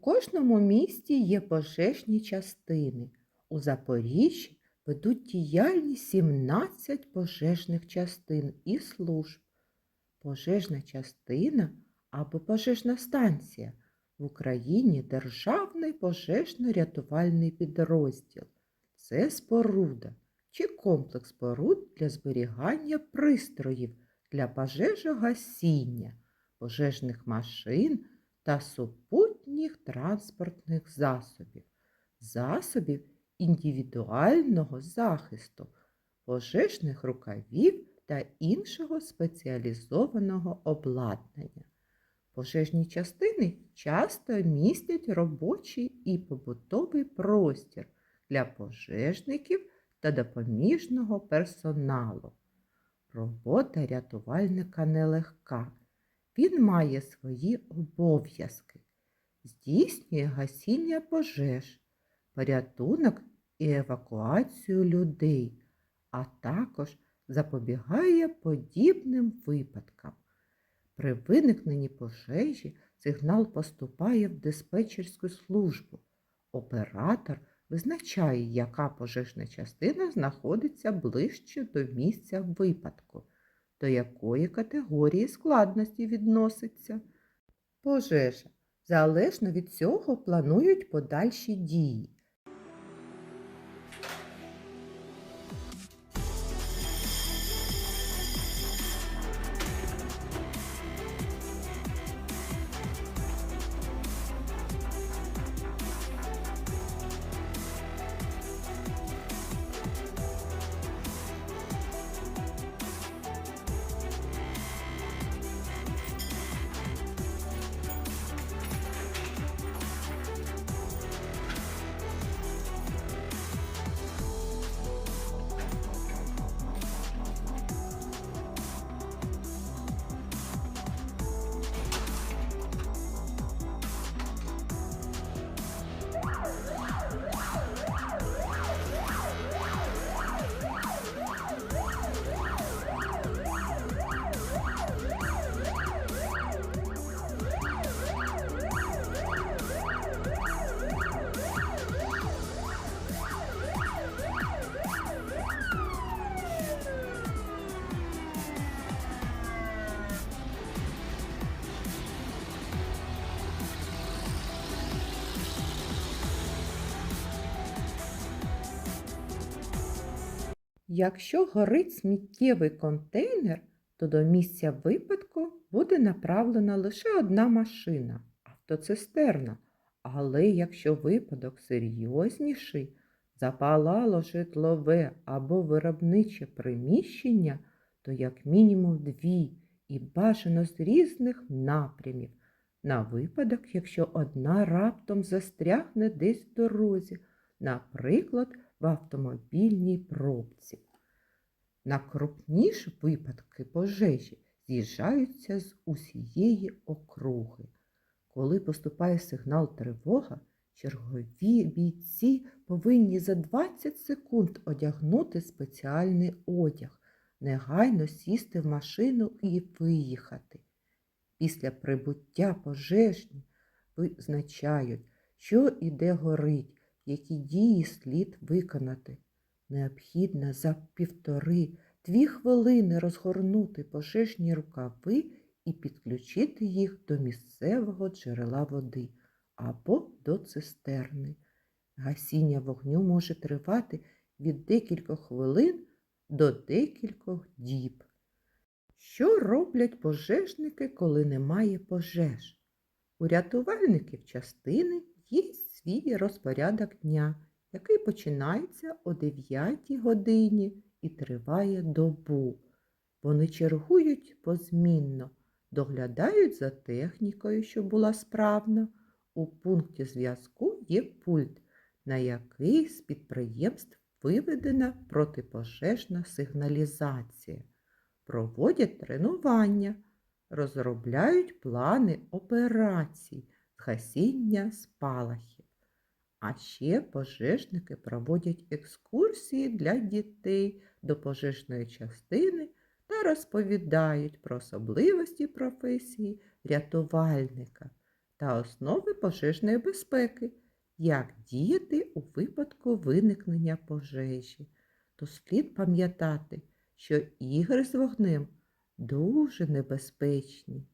кожному місті є пожежні частини. У Запоріжжі ведуть діяльність 17 пожежних частин і служб. Пожежна частина або пожежна станція в Україні державний пожежно-рятувальний підрозділ. Це споруда чи комплекс споруд для зберігання пристроїв для пожежогасіння, пожежних машин та супутніх транспортних засобів, засобів індивідуального захисту, пожежних рукавів та іншого спеціалізованого обладнання. Пожежні частини часто містять робочий і побутовий простір для пожежників та допоміжного персоналу. Робота рятувальника нелегка. Він має свої обов'язки, здійснює гасіння пожеж, порятунок і евакуацію людей, а також запобігає подібним випадкам. При виникненні пожежі сигнал поступає в диспетчерську службу. Оператор визначає, яка пожежна частина знаходиться ближче до місця випадку, до якої категорії складності відноситься. Пожежа. Залежно від цього планують подальші дії. Якщо горить сміттєвий контейнер, то до місця випадку буде направлена лише одна машина автоцистерна. Але якщо випадок серйозніший, запалало житлове або виробниче приміщення, то як мінімум дві і бажано з різних напрямів. На випадок, якщо одна раптом застрягне десь в дорозі, наприклад, в автомобільній пробці. На крупніші випадки пожежі з'їжджаються з усієї округи. Коли поступає сигнал тривога, чергові бійці повинні за 20 секунд одягнути спеціальний одяг, негайно сісти в машину і виїхати. Після прибуття пожежні визначають, що і де горить, які дії слід виконати. Необхідно за півтори-дві хвилини розгорнути пожежні рукави і підключити їх до місцевого джерела води або до цистерни. Гасіння вогню може тривати від декількох хвилин до декількох діб. Що роблять пожежники, коли немає пожеж? У рятувальників частини є свій розпорядок дня, який починається о 9 годині і триває добу. Вони чергують позмінно, доглядають за технікою, щоб була справна. У пункті зв'язку є пульт, на який з підприємств виведена протипожежна сигналізація. Проводять тренування, розробляють плани операцій з гасіння спалахів. А ще пожежники проводять екскурсії для дітей до пожежної частини та розповідають про особливості професії рятувальника. та основи пожежної безпеки, як діяти у випадку виникнення пожежі. То слід пам'ятати, що ігри з вогнем дуже небезпечні.